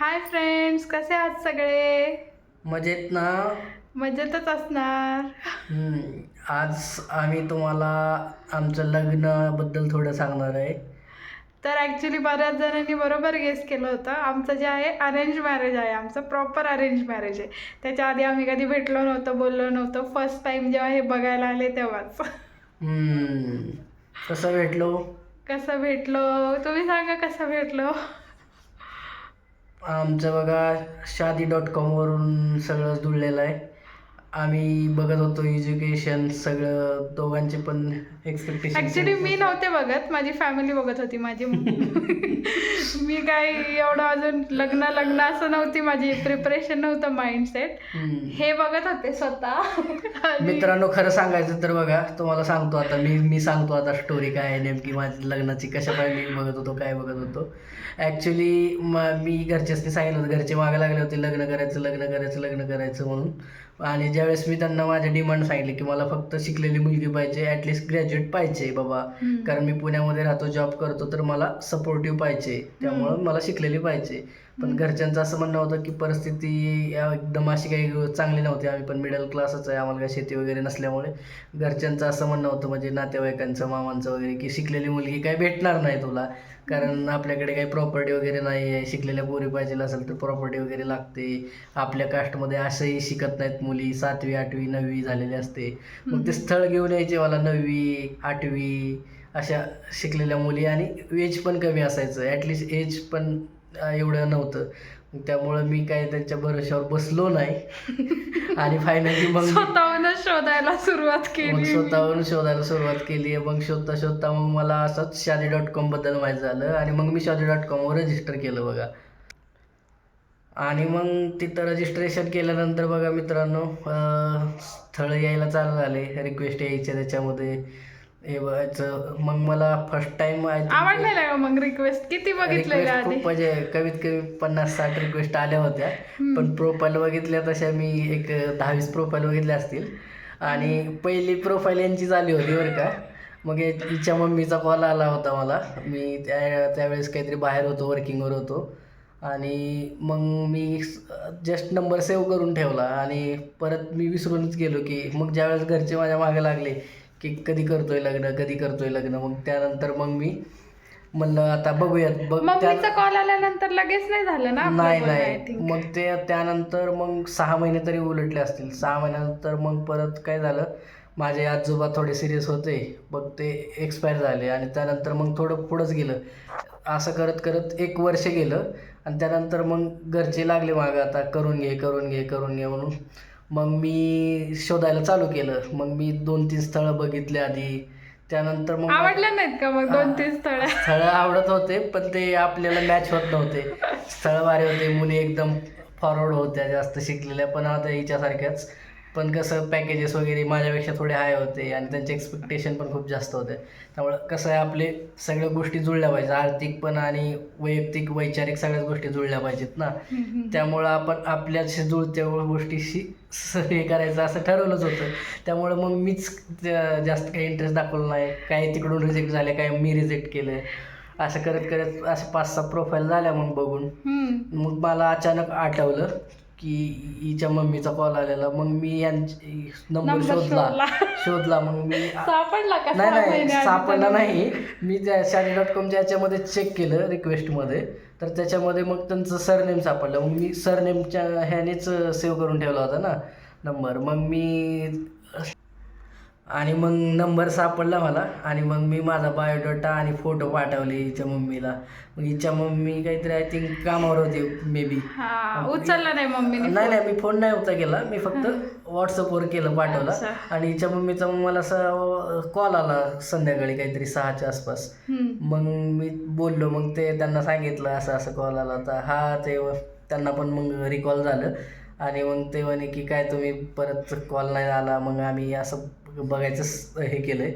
Hi friends कसे आहात सगळे? मजेत ना? मजेतच असणार. हम्म, आज आम्ही तुम्हाला आमचं लग्नाबद्दल थोडं सांगणार आहे. तर ॲक्च्युली बऱ्याच जणांनी बरोबर गेस केलं होतं. आमचं जे आहे अरेंज मॅरेज आहे. आमचं प्रॉपर अरेंज मॅरेज आहे. त्याच्या आधी आम्ही कधी भेटलो नव्हतो बोललो नव्हतो. फर्स्ट टाइम जेव्हा हे बघायला आले तेव्हाच. हम्म, कसं भेटलो? कसं भेटलो? तुम्ही सांगा कसं भेटलो? आमचं बघा शादी डॉट कॉमवरून सगळं जुळलेलं आहे. आम्ही बघत होतो एज्युकेशन सगळं दोघांचे पण एक्सपेक्टेशन ॲक्च्युली मी नव्हते बघत. माझी फॅमिली बघत होती माझी मी काही एवढं अजून लग्न लग्न असं नव्हती माझी प्रिपरेशन नव्हतं माइंडसेट हे बघत होते स्वतः. मित्रांनो खरं सांगायचं तर बघा तुम्हाला सांगतो आता मी मी सांगतो आता स्टोरी काय आहे नेमकी माझी लग्नाची कशा मी बघत होतो काय बघत होतो. ॲक्च्युली मी घरच्यासनी सांगितलं होतं घरचे मागे लागले होते लग्न करायचं लग्न करायचं लग्न करायचं म्हणून. आणि ज्यावेळेस मी त्यांना माझे डिमांड सांगितले की मला फक्त शिकलेली मुलगी पाहिजे ॲटलिस्ट ग्रॅज्युएट पाहिजे बाबा. कारण मी पुण्यामध्ये राहतो जॉब करतो तर मला सपोर्टिव्ह पाहिजे. त्यामुळं मला शिकलेली पाहिजे. पण घरच्यांचं असं म्हणणं होतं की परिस्थिती या एकदम अशी काही चांगली नव्हती आम्ही पण मिडल क्लासच आहे. आम्हाला काही शेती वगैरे नसल्यामुळे घरच्यांचं असं म्हणणं होतं म्हणजे नातेवाईकांचं मामांचं वगैरे की शिकलेली मुलगी काही भेटणार नाही तुला. कारण आपल्याकडे काही प्रॉपर्टी वगैरे नाही आहे. शिकलेल्या पोरी पाहिजे असेल तर प्रॉपर्टी वगैरे लागते. आपल्या कास्टमध्ये असंही शिकत नाहीत मुली. सातवी आठवी नववी झालेली असते. मग ते स्थळ घेऊन यायचे मला नववी आठवी अशा शिकलेल्या मुली. आणि एज पण कमी असायचं. ॲटलिस्ट एज पण एवढं नव्हतं. त्यामुळं मी काय त्यांच्या भरोश्यावर बसलो नाही. आणि फायनली मग स्वतःहूनच शोधायला सुरुवात केली. स्वतःहून शोधायला सुरुवात केली. मग शोधता शोधता मग मला असंच शादी डॉट कॉमबद्दल माहीत झालं. आणि मग मी शादी डॉट कॉमवर रजिस्टर केलं बघा. आणि मग तिथं रजिस्ट्रेशन केल्यानंतर बघा मित्रांनो स्थळ यायला चालू झाले. रिक्वेस्ट यायच्या त्याच्यामध्ये. मग मला फर्स्ट टाइम आवडलेलं का मग रिक्वेस्ट किती बघितलेल्या रिक्वेस्ट आधी खूप म्हणजे कमीत कमी पन्नास साठ रिक्वेस्ट आल्या होत्या. पण प्रोफाईल बघितल्या तशा मी एक दहावीस प्रोफाईल बघितल्या असतील. आणि पहिली प्रोफाईल यांची झाली होती बरं का. मग हिच्या मम्मीचा कॉल आला होता मला. मी त्या त्यावेळेस काहीतरी बाहेर होतो वर्किंगवर होतो. आणि मग मी जस्ट नंबर सेव्ह करून ठेवला. आणि परत मी विसरूनच गेलो की मग ज्यावेळेस घरचे माझ्या मागे लागले की कधी करतोय लग्न कधी करतोय लग्न. मग त्यानंतर मग मी म्हणलं आता बघूयात. बघ त्या- मम्मीचा कॉल आल्यानंतर लगेच नाही झालं ना आपलं नाही बोलणं, I नाही think. मग ते त्यानंतर मग सहा महिने तरी उलटले असतील. सहा महिन्यानंतर मग परत काय झालं माझे आजोबा थोडे सिरियस होते. मग ते एक्सपायर झाले आणि त्यानंतर मग थोडं पुढंच गेलं. असं करत करत एक वर्ष गेलं आणि त्यानंतर मग घरचे लागले मागं आता करून घे करून घे करून घे म्हणून. मग मी शोधायला चालू केलं. मग मी दोन तीन स्थळं बघितले आधी. त्यानंतर मग आवडलं नाहीत का मग दोन तीन स्थळ? स्थळं आवडत होते पण ते आपल्याला मॅच होत नव्हते. स्थळ भारी होते मुली एकदम फॉरवर्ड होत्या जास्त शिकलेल्या पण आता हिच्यासारख्याच. पण कसं पॅकेजेस वगैरे माझ्यापेक्षा थोडे हाय होते आणि त्यांचे एक्सपेक्टेशन पण खूप जास्त होते. त्यामुळं कसं आहे आपले सगळ्या गोष्टी जुळल्या पाहिजे आर्थिक पण आणि वैयक्तिक वैचारिक सगळ्याच गोष्टी जुळल्या पाहिजेत ना. त्यामुळं आपण आपल्याशी जुळत्या गोष्टीशी हे करायचं असं ठरवलंच होतं. त्यामुळं मग मीच जास्त काही इंटरेस्ट दाखवला नाही. काही तिकडून रिजेक्ट झाले काही मी रिजेक्ट केलं असं करत करत असं पाच सहा प्रोफाईल झाल्या मग बघून. मग मला अचानक आठवलं की हिच्या मम्मीचा कॉल आलेला. मग मी यांची नंबर शोधला. शोधला. मग मी सापडला का? नाही नाही सापडला? नाही. मी त्या शादी डॉट कॉमच्या याच्यामध्ये चेक केलं रिक्वेस्टमध्ये तर त्याच्यामध्ये मग त्यांचं सरनेम सापडलं. मग मी सरनेमच्या ह्यानेच सेव्ह करून ठेवला होता ना नंबर मग मी आणि मग नंबर सापडला मला आणि मग मी माझा बायोडाटा आणि फोटो पाठवले हिच्या मम्मीला. मग हिच्या मम्मी काहीतरी आय थिंक कामावर होती मे बी उचलला नाही मम्मीने नाही नाही मी फोन नाही होता केला. मी फक्त व्हॉट्सअपवर केलं पाठवला. आणि हिच्या मम्मीचा मग मला असा कॉल आला संध्याकाळी काहीतरी सहाच्या आसपास. मग मी बोललो मग ते त्यांना सांगितलं असं असं कॉल आला होता. हा ते त्यांना पण मग रिकॉल झालं. आणि मग ते म्हणे की काय तुम्ही परत कॉल नाही आला मग आम्ही असं बघायचं हे केलं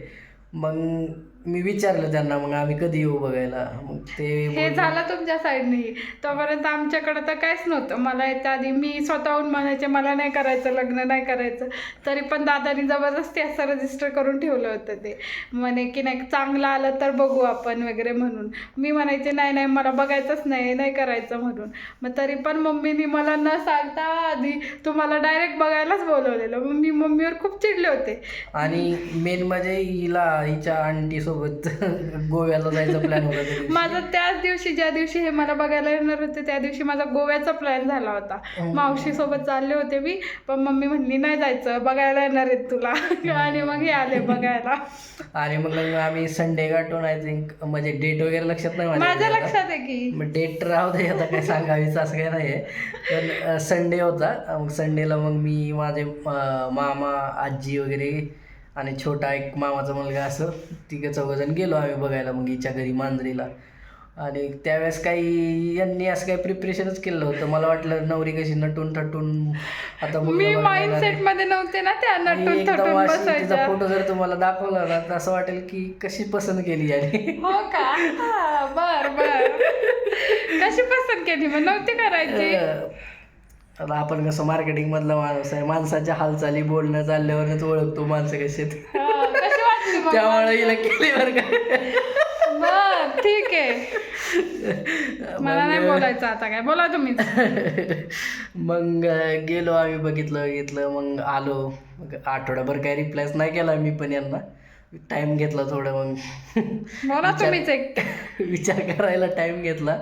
मग मी विचारलं त्यांना मग आम्ही कधी येऊ बघायला? मग ते हे बोलले, झालं तुमच्या साईडने तोपर्यंत आमच्याकडे तर काहीच नव्हतं. मला याच्या आधी मी स्वतःहून म्हणायचे मला नाही करायचं लग्न नाही करायचं. तरी पण दादानी जबरदस्ती असं रजिस्टर करून ठेवलं होतं ते. म्हणे की नाही चांगलं आलं तर बघू आपण वगैरे म्हणून. मी म्हणायचे नाही नाही मला बघायचंच नाही नाही करायचं म्हणून. मग तरी पण मम्मीनी मला न सांगता आधी तुम्हाला डायरेक्ट बघायलाच बोलवलेलं. मग मी मम्मीवर खूप चिडले होते. आणि मेन म्हणजे हिला हिच्या आंटी सोबत गोव्याला जायचा प्लॅन होता त्या दिवशी. माझा त्याच दिवशी ज्या दिवशी हे मला बघायला येणार होते त्या दिवशी माझा गोव्याचा प्लॅन झाला होता. मावशी सोबत चालले होते मी पण मम्मी म्हणली नाही जायचं बघायला येणार आहेत तुला. आणि मग हे आले बघायला. आणि मग आम्ही संडे गाठून आय थिंक म्हणजे डेट वगैरे लक्षात नाही माझ्या. लक्षात आहे की. मग डेट राहू दे आता काय सांगावीच असं काही नाही आहे पण संडे होता. मग संडेला मग मी माझे अं, मामा आजी वगैरे आणि छोटा एक मामाचा मुलगा असं तिघं चौघजण गेलो आम्ही बघायला मग हिच्या घरी मांजरीला. आणि त्यावेळेस काही यांनी असं काही प्रिपरेशनच केलं होतं मला वाटलं नवरी कशी नटून थटून आता मी बघायला माइंड आली. सेटमध्ये नव्हते ना त्या आणि नटून थटून बसायच्या. फोटो जर तुम्हाला दाखवला ना तर असं वाटेल की कशी पसंत केली याने. हो का? बर बर. कशी पसंत केली मग? नव्हती करायची? आता आपण कसं मार्केटिंग मधला माणूस आहे. माणसाच्या हालचाली बोलणं चालल्यावरच ओळखतो माणसं कशी आहेत. हा, त्यामुळे हिला केली बरं का? ठीक आहे. मला नाही बोलायचं आता काय. बोला तुम्ही. मग गेलो आम्ही बघितलं बघितलं. मग आलो. मग आठवड्याभर काही रिप्लायच नाही केला मी पण यांना. टाइम घेतला थोडं मग. बोला तुम्हीच एक. विचार करायला टाइम घेतला.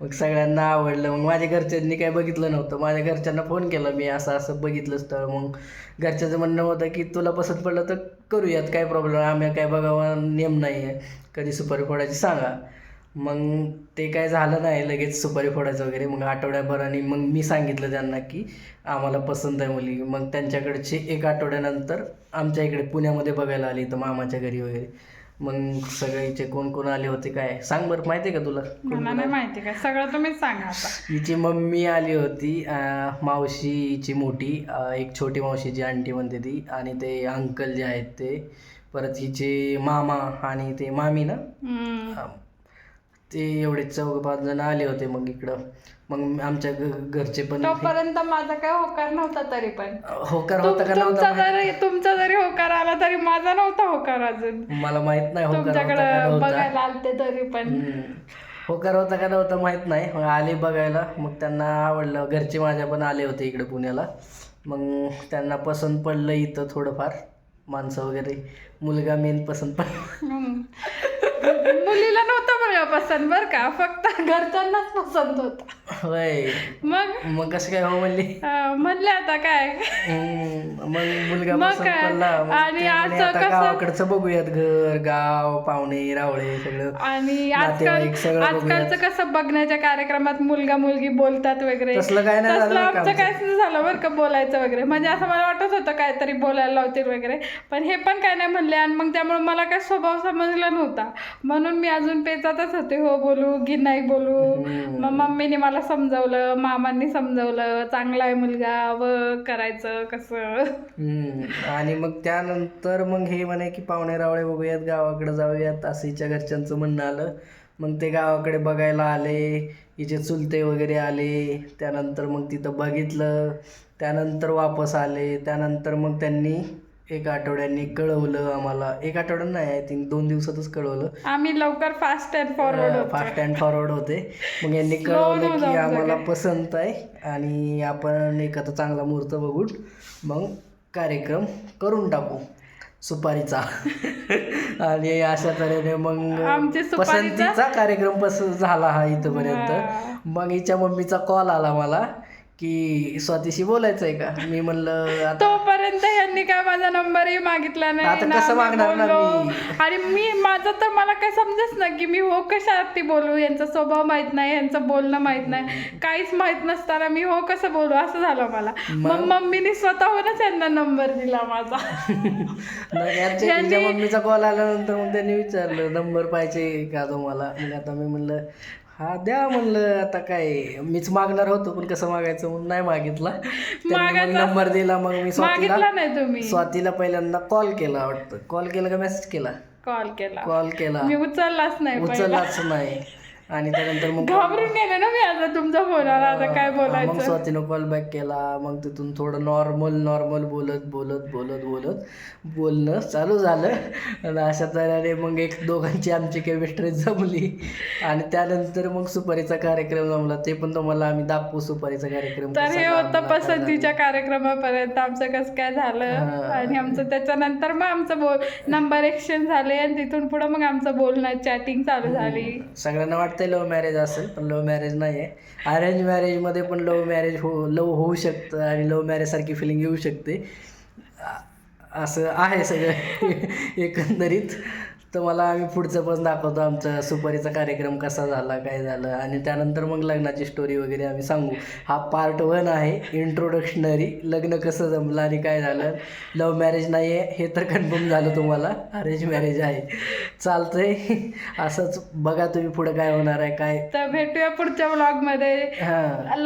मग सगळ्यांना आवडलं. मग माझ्या घरच्यांनी काय बघितलं नव्हतं. माझ्या घरच्यांना फोन केला मी असं असं बघितलं स्थळ. मग घरच्याचं म्हणणं होतं की तुला पसंत पडलं तर करूयात. काय प्रॉब्लेम आम्ही काय बघावा? नेम नाही आहे कधी सुपारी फोडायची सांगा. मग ते काय झालं नाही. लगेच सुपारी फोडायचं वगैरे. मग आठवड्याभराने मग मी सांगितलं त्यांना की आम्हाला पसंत आहे मुली मग त्यांच्याकडचे एक आठवड्यानंतर आमच्या इकडे पुण्यामध्ये बघायला आली तर मामाच्या घरी वगैरे. मग सगळीचे कोण कोण आले होते काय? सांग बरं माहिती आहे का तुला? कोण मला नाही माहिती काय. सगळं तुम्हीच सांगा आता. हिची मम्मी आली होती अं, मावशी हिची मोठी अं, एक छोटी मावशी जी आंटी म्हणते ती आणि ते अंकल जे आहेत ते परत हिचे मामा आणि ते मामी ना? हम्म. अं, ते एवढे चौघ पाच जण आले होते मग इकडं. मग आमच्या घ- घरचे पण तोपर्यंत माझा काय होकार नव्हता तरी पण. होकार होता का तुमचा नव्हता जरी तुमचा जरी होकार आला तरी माझा नव्हता होकार अजून. मला माहीत नाही होकार होता का तुमच्याकडे नव्हता. बघायला आलते तरी पण. हम्म. होकार होता का नव्हता माहीत नाही. मग आले बघायला. मग त्यांना आवडलं. घरचे माझ्या पण आले होते इकडे पुण्याला. मग त्यांना पसंत पडलं इथं थोडंफार. माणसं वगैरे. मुलगा मेन पसंत हम्म. मुलीला नव्हता मुलगा पसंत बर का? फक्त घरच्यांनाच पसंत होता. होय. मग? मग कसं काय हो म्हणली? म्हणले आता काय? हम्म. मग मुलगा मग पसंत काय? पडला मग आणि असं आता कसं- गावाकडचं बघूयात घर गाव पाहुणे रावळे सगळं. आणि आजकाल नातेवाईक सगळं आजकालचं कसं बघण्याच्या कार्यक्रमात मुलगा मुलगी बोलतात वगैरे. तसलं काय नाही तसलं झालं बरं का आमचं. काहीच नाही झालं बरं का बोलायचं वगैरे. म्हणजे असं मला वाटत होतं काहीतरी बोलायला लावतील वगैरे. पण हे पण काय नाही म्हणले आणि मग त्यामुळे मला काय स्वभाव समजला नव्हता. म्हणून मी अजून पेचातच होते. हो बोलू की नाही बोलू. मग मम्मीने मला समजावलं मामांनी समजावलं चांगला आहे मुलगा व करायचं कसं? हम्म. आणि मग त्यानंतर मग हे म्हणे की पाहुणे रावळे बघूयात गावाकडे जाऊयात असं हिच्या घरच्यांचं म्हणणं आलं. मग ते गावाकडे बघायला आले हिचे चुलते वगैरे आले. त्यानंतर मग तिथं बघितलं. त्यानंतर वापस आले. त्यानंतर मग त्यांनी एक आठवड्यांनी कळवलं आम्हाला. एक आठवड्यात नाही आय थिंक दोन दिवसातच कळवलं. आम्ही लवकर फास्ट अँड फॉरवर्ड होतो. फास्ट अँड फॉरवर्ड होते. मग यांनी कळवलं की आम्हाला. पसंत आहे आणि आपण एखादा चांगला मुहूर्त बघून मग कार्यक्रम करून टाकू. सुपारीचा. आणि अशा तऱ्हेने मग पसंतीचा कार्यक्रम पसंत झाला हा इथपर्यंत. मग हिच्या मम्मीचा कॉल आला मला. की स्वातीशी बोलायचं आहे का? मी म्हणलं आता तोपर्यंत यांनी काय माझा नंबरही मागितला नाही आता ना कसं मी मागणार ना बोललो. मी? आणि मी माझं तर मला काय समजच ना की मी हो कशावरती बोलू यांचा स्वभाव माहीत नाही यांचं बोलणं माहीत नाही काहीच माहीत नसताना मी हो कसं बोलू असं झालं मला. मग? मम्मीने स्वतःहूनच यांना नंबर दिला माझा. नाही, यांच्या तिच्या मम्मीचा कॉल आल्यानंतर मग त्यांनी विचारलं नंबर पाहिजे का तुम्हाला? मग आता मी म्हणलं हा द्या म्हणलं आता काय मीच मागणार होतो पण कसं मागायचं म्हणून नाही मागितला. त्यांनी मग मागायचा- नंबर दिला मग मी स्वातीला मागितला नाही तुम्ही. स्वातीला पहिल्यांदा कॉल केला वाटतं. कॉल केला का मेसेज केला? कॉल केला. कॉल केला. मी उचललाच नाही पहिला. उचललाच नाही. आणि त्यानंतर मग घाबरून गेले ना मी आता तुमचा फोन आला आता काय मग बोलायचं? स्वातीनं कॉल बॅक केला मग तिथून थोडं नॉर्मल नॉर्मल बोलत बोलत बोलत बोलत बोलणं चालू झालं. आणि अशा तऱ्हेने मग एक दोघांची आमची केमिस्ट्री जमली. आणि त्यानंतर मग सुपारीचा कार्यक्रम जमला. ते पण तुम्हाला आम्ही दाखवू सुपारीचा कार्यक्रम तर हे होतं. पसंतीच्या कार्यक्रमापर्यंत आमचं कसं काय झालं. आणि आमचं त्याच्यानंतर मग आमचं बोल नंबर एक्सचेंज झाले आणि तिथून पुढे मग आमचं बोलणं चॅटिंग चालू झाली. सगळ्यांना वाटतंय लव्ह मॅरेज असेल पण लव्ह मॅरेज नाही आहे अरेंज मॅरेजमध्ये पण लव्ह मॅरेज हो लव्ह होऊ शकतं आणि लव्ह मॅरेजसारखी फिलिंग येऊ शकते. असं आहे सगळं. एकंदरीत. तर मला आम्ही पुढचं पण दाखवतो आमचा सुपारीचा कार्यक्रम कसा झाला काय झालं आणि त्यानंतर मग लग्नाची स्टोरी वगैरे आम्ही सांगू. हा पार्ट वन आहे इंट्रोडक्शनरी लग्न कसं जमलं आणि काय झालं? लव्ह मॅरेज नाही आहे हे तर कन्फर्म झालं तुम्हाला. अरेंज मॅरेज आहे. चालतंय. असंच बघा तुम्ही पुढं काय होणार आहे काय? तर भेटूया पुढच्या व्लॉगमध्ये. हां.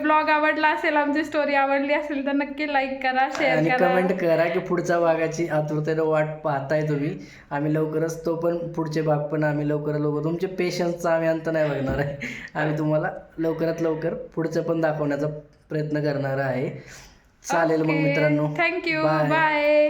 व्लॉग आवडला असेल आमची स्टोरी आवडली असेल तर नक्की लाईक करा शेअर आणि करा. कमेंट करा की पुढच्या भागाची आतुरतेनं वाट पाहताय तुम्ही. आम्ही लवकरच तो पण पुढचे भाग पण आम्ही लवकर लवकर तुमचे पेशन्सचा आम्ही अंत नाही बघणार आहे. आम्ही तुम्हाला लवकरात लवकर पुढचं पण दाखवण्याचा प्रयत्न करणार आहे. चालेल मग मित्रांनो. थँक्यू. बाय